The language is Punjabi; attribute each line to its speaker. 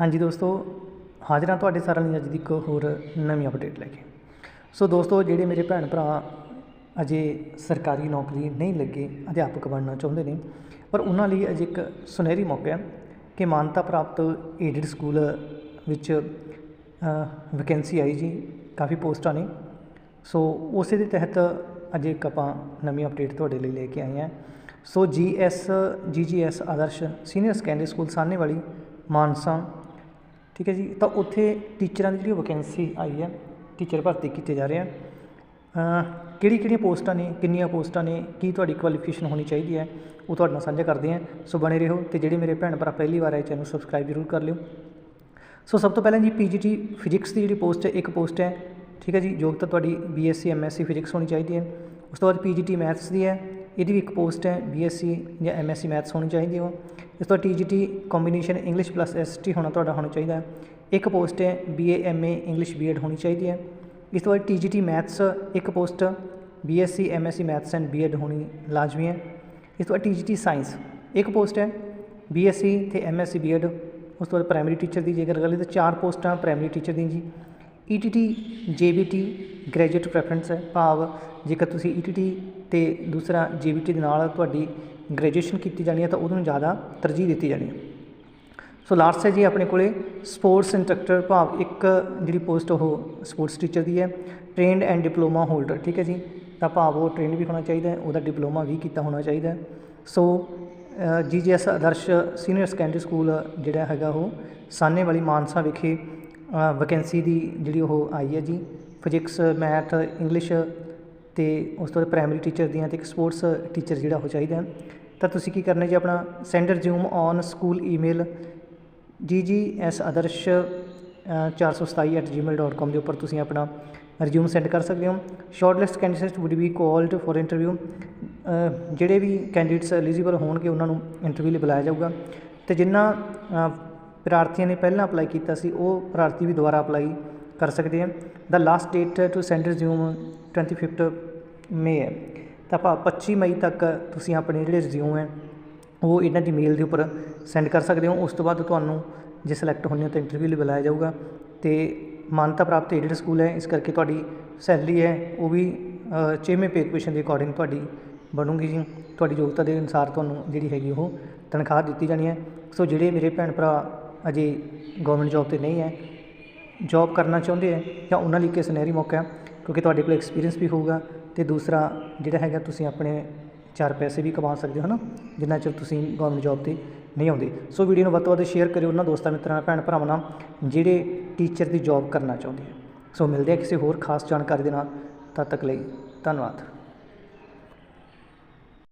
Speaker 1: ਹਾਂਜੀ ਦੋਸਤੋ, ਹਾਜ਼ਰਾਂ ਤੁਹਾਡੇ ਸਾਰਿਆਂ ਲਈ ਅੱਜ ਦੀ ਇੱਕ ਹੋਰ ਨਵੀਂ ਅਪਡੇਟ ਲੈ ਕੇ। ਸੋ ਦੋਸਤੋ, ਜਿਹੜੇ ਮੇਰੇ ਭੈਣ ਭਰਾ ਅਜੇ ਸਰਕਾਰੀ ਨੌਕਰੀ ਨਹੀਂ ਲੱਗੇ, ਅਧਿਆਪਕ ਬਣਨਾ ਚਾਹੁੰਦੇ ਨੇ, ਪਰ ਉਹਨਾਂ ਲਈ ਅਜੇ ਇੱਕ ਸੁਨਹਿਰੀ ਮੌਕਾ ਹੈ ਕਿ ਮਾਨਤਾ ਪ੍ਰਾਪਤ ਏਡਡ ਸਕੂਲ ਵਿੱਚ ਵੈਕੈਂਸੀ ਆਈ ਜੀ, ਕਾਫੀ ਪੋਸਟਾਂ ਨੇ। ਸੋ ਉਸੇ ਦੇ ਤਹਿਤ ਅਜੇ ਇੱਕ ਆਪਾਂ ਨਵੀਂ ਅਪਡੇਟ ਤੁਹਾਡੇ ਲਈ ਲੈ ਕੇ ਆਏ ਹਾਂ। So GS GGS Adarsh senior secondary school Sahnewali Mansa ਠੀਕ ਹੈ ਜੀ, ਤਾਂ ਉੱਥੇ ਟੀਚਰਾਂ ਦੀ ਜਿਹੜੀ ਵੈਕੈਂਸੀ ਆਈ ਹੈ ਟੀਚਰ ਭਰਤੀ ਕੀਤੇ ਜਾ ਰਹੇ ਆ। ਕਿਹੜੀ, ਕਿਹੜੀਆਂ ਪੋਸਟਾਂ ਨੇ, ਕਿੰਨੀਆਂ ਪੋਸਟਾਂ ਨੇ, ਕੀ ਤੁਹਾਡੀ ਕੁਆਲੀਫਿਕੇਸ਼ਨ ਹੋਣੀ ਚਾਹੀਦੀ ਹੈ, ਉਹ ਤੁਹਾਡੇ ਨਾਲ ਸਾਂਝਾ ਕਰਦੇ ਹਾਂ ਸੋ ਬਣੇ ਰਹੋ ਤੇ ਜਿਹੜੇ ਮੇਰੇ ਭੈਣ ਭਰਾ ਪਹਿਲੀ ਵਾਰ ਆਏ, ਚੈਨਲ ਸਬਸਕ੍ਰਾਈਬ ਜ਼ਰੂਰ ਕਰ ਲਿਓ। ਸੋ ਸਭ ਤੋਂ ਪਹਿਲਾਂ ਜੀ ਪੀਜੀਟੀ ਫਿਜ਼ਿਕਸ ਦੀ ਜਿਹੜੀ ਪੋਸਟ ਹੈ, ਇੱਕ ਪੋਸਟ ਹੈ, ਠੀਕ ਹੈ ਜੀ ਯੋਗਤਾ ਤੁਹਾਡੀ ਬੀਐਸਸੀ ਐਮਐਸਸੀ ਫਿਜ਼ਿਕਸ ਹੋਣੀ ਚਾਹੀਦੀ ਹੈ। ਉਸ ਤੋਂ ਬਾਅਦ ਪੀਜੀਟੀ ਮੈਥਸ ਦੀ ਹੈ। ਇਹਦੀ ਵੀ ਇੱਕ ਪੋਸਟ ਹੈ ਬੀਐਸਸੀ ਜਾਂ ਐਮਐਸਸੀ ਮੈਥਸ ਹੋਣੀ ਚਾਹੀਦੀ ਹੋ ਇਸ ਤੋਂ TGT combination English plus ST ਹੋਣਾ ਤੁਹਾਡਾ ਹੋਣਾ ਚਾਹੀਦਾ ਇੱਕ ਪੋਸਟ ਹੈ ਬੀਏ ਐਮਏ ਇੰਗਲਿਸ਼ ਬੀਐਡ ਹੋਣੀ ਚਾਹੀਦੀ ਹੈ। ਇਸ ਤੋਂ ਬਾਅਦ ਟੀਜੀਟੀ ਮੈਥਸ, ਇੱਕ post BSc MSc maths and BEd ਹੋਣੀ ਲਾਜ਼ਮੀ ਹੈ। ਇਸ ਤੋਂ ਬਾਅਦ ਟੀਜੀਟੀ ਸਾਇੰਸ ਇੱਕ ਪੋਸਟ ਹੈ ਬੀਐਸਸੀ ਤੇ ਐਮਐਸਸੀ ਬੀਐਡ ਉਸ ਤੋਂ ਬਾਅਦ ਪ੍ਰਾਇਮਰੀ ਟੀਚਰ ਦੀ ਜੇਕਰ ਗੱਲ ਹੈ ਤਾਂ ਚਾਰ ਪੋਸਟਾਂ ਪ੍ਰਾਇਮਰੀ ਟੀਚਰ ਦੀਆਂ ਜੀ। ਈਟੀਟੀ ਜੇਬੀਟੀ ਗ੍ਰੈਜੂਏਟ ਪ੍ਰੈਫਰੈਂਸ ਹੈ, ਭਾਵ ਜੇਕਰ ਤੁਸੀਂ ਈਟੀਟੀ ਤੇ ਦੂਸਰਾ ਜੇਬੀਟੀ ਦੇ ਨਾਲ ਤੁਹਾਡੀ ਗ੍ਰੈਜੂਏਸ਼ਨ ਕੀਤੀ ਜਾਣੀ ਹੈ ਤਾਂ ਉਹਨੂੰ ਜ਼ਿਆਦਾ ਤਰਜੀਹ ਦਿੱਤੀ ਜਾਣੀ ਹੈ। ਸੋ ਲਾਸਟ ਹੈ ਜੀ ਆਪਣੇ ਕੋਲੇ ਸਪੋਰਟਸ ਇੰਸਟ੍ਰਕਟਰ ਭਾਵ ਇੱਕ ਜਿਹੜੀ ਪੋਸਟ ਉਹ ਸਪੋਰਟਸ ਟੀਚਰ ਦੀ ਹੈ ਟ੍ਰੇਨਡ ਐਂਡ ਡਿਪਲੋਮਾ ਹੋਲਡਰ ਠੀਕ ਹੈ ਜੀ? ਤਾਂ ਭਾਵ ਉਹ ਟ੍ਰੇਨਡ ਵੀ ਹੋਣਾ ਚਾਹੀਦਾ ਹੈ, ਉਹਦਾ ਡਿਪਲੋਮਾ ਵੀ ਕੀਤਾ ਹੋਣਾ ਚਾਹੀਦਾ ਹੈ। So GGS Adarsh senior secondary school ਜਿਹੜਾ ਹੈਗਾ ਉਹ ਸਾਨੇ ਵਾਲੀ ਮਾਨਸਾ ਵਿਖੇ ਵੈਕੈਂਸੀ ਦੀ ਜਿਹੜੀ ਉਹ ਆਈ ਹੈ ਜੀ। ਫਿਜ਼ਿਕਸ ਮੈਥ ਇੰਗਲਿਸ਼ ਅਤੇ ਉਸ ਤੋਂ ਬਾਅਦ ਪ੍ਰਾਇਮਰੀ ਟੀਚਰ ਦੀਆਂ ਅਤੇ ਇੱਕ ਸਪੋਰਟਸ ਟੀਚਰ ਜਿਹੜਾ ਉਹ ਚਾਹੀਦਾ ਤਾਂ ਤੁਸੀਂ ਕੀ ਕਰਨਾ ਜੀ ਆਪਣਾ? Send resume on school email ਜੀ ਜੀ ਜੀਜੀਐਸ ਆਦਰਸ਼ 427@gmail.com ਦੇ ਉੱਪਰ ਤੁਸੀਂ ਆਪਣਾ ਰਿਜ਼ਿਊਮ ਸੈਂਡ ਕਰ ਸਕਦੇ ਹੋ। Shortlist candidates would be called for interview ਜਿਹੜੇ ਵੀ ਕੈਂਡੀਡੇਟਸ ਐਲੀਜੀਬਲ ਹੋਣਗੇ, ਉਹਨਾਂ ਨੂੰ ਇੰਟਰਵਿਊ ਲਈ ਬੁਲਾਇਆ ਜਾਊਗਾ। ਤੇ ਜਿਨ੍ਹਾਂ ਪ੍ਰਾਰਥੀਆਂ ਨੇ ਪਹਿਲਾਂ ਅਪਲਾਈ ਕੀਤਾ ਸੀ ਉਹ ਪ੍ਰਾਰਥੀ ਵੀ ਦੁਬਾਰਾ ਅਪਲਾਈ ਕਰ ਸਕਦੇ ਆ। The last date to send resume 25 May ਹੈ। ਤਾਂ ਆਪਾਂ 25 ਮਈ ਤੱਕ ਤੁਸੀਂ ਆਪਣੇ ਜਿਹੜੇ ਰਿਜ਼ਿਊਮ ਹੈ ਉਹ ਇਹਨਾਂ ਦੀ ਮੇਲ ਦੇ ਉੱਪਰ ਸੈਂਡ ਕਰ ਸਕਦੇ ਹੋ। ਉਸ ਤੋਂ ਬਾਅਦ ਤੁਹਾਨੂੰ ਜੇ ਸਿਲੈਕਟ ਹੋਣੇ ਹੋ ਤਾਂ ਇੰਟਰਵਿਊ ਲਈ ਬੁਲਾਇਆ ਜਾਊਗਾ। ਤੇ ਮਾਨਤਾ ਪ੍ਰਾਪਤ ਏਡਡ ਸਕੂਲ ਹੈ ਇਸ ਕਰਕੇ ਤੁਹਾਡੀ ਸੈਲਰੀ ਹੈ ਉਹ ਵੀ ਅ, ਛੇਵੇਂ ਪੇ ਕਮਿਸ਼ਨ ਦੇ ਅਕੋਰਡਿੰਗ ਤੁਹਾਡੀ ਬਣੂਗੀ ਜੀ। ਤੁਹਾਡੀ ਯੋਗਤਾ ਦੇ ਅਨੁਸਾਰ ਤੁਹਾਨੂੰ ਜਿਹੜੀ ਹੈਗੀ ਉਹ ਤਨਖਾਹ ਦਿੱਤੀ ਜਾਣੀ ਹੈ। ਸੋ ਜਿਹੜੇ ਮੇਰੇ ਭੈਣ ਭਰਾ ਅਜੇ ਗੌਰਮੈਂਟ ਜੋਬ ਤੇ ਨਹੀਂ ਹੈ। ਜੋਬ ਕਰਨਾ ਚਾਹੁੰਦੇ ਹੈ ਜਾਂ ਉਹਨਾਂ ਲਈ ਇੱਕ ਸੁਨਹਿਰੀ ਮੌਕਾ ਹੈ, ਕਿਉਂਕਿ ਤੁਹਾਡੇ ਕੋਲ ਐਕਸਪੀਰੀਅੰਸ ਵੀ ਹੋਊਗਾ ਅਤੇ ਦੂਸਰਾ ਜਿਹੜਾ ਹੈਗਾ ਤੁਸੀਂ ਆਪਣੇ ਚਾਰ ਪੈਸੇ ਵੀ ਕਮਾ ਸਕਦੇ ਹੋ ਨਾ ਜਿੰਨਾ ਚਿਰ ਤੁਸੀਂ ਗੌਰਮੈਂਟ ਜੋਬ ਤੇ ਨਹੀਂ ਆਉਂਦੇ। ਸੋ ਵੀਡੀਓ ਨੂੰ ਵੱਧ ਤੋਂ ਵੱਧ ਸ਼ੇਅਰ ਕਰਿਓ ਉਹਨਾਂ ਦੋਸਤਾਂ, ਮਿੱਤਰਾਂ, ਭੈਣ ਭਰਾਵਾਂ ਨਾਲ, ਜਿਹੜੇ ਟੀਚਰ ਦੀ ਜੋਬ ਕਰਨਾ ਚਾਹੁੰਦੇ ਆ ਸੋ ਮਿਲਦੇ ਆ ਕਿਸੇ ਹੋਰ ਖਾਸ ਜਾਣਕਾਰੀ ਦੇ ਨਾਲ, ਤਦ ਤੱਕ ਲਈ ਧੰਨਵਾਦ।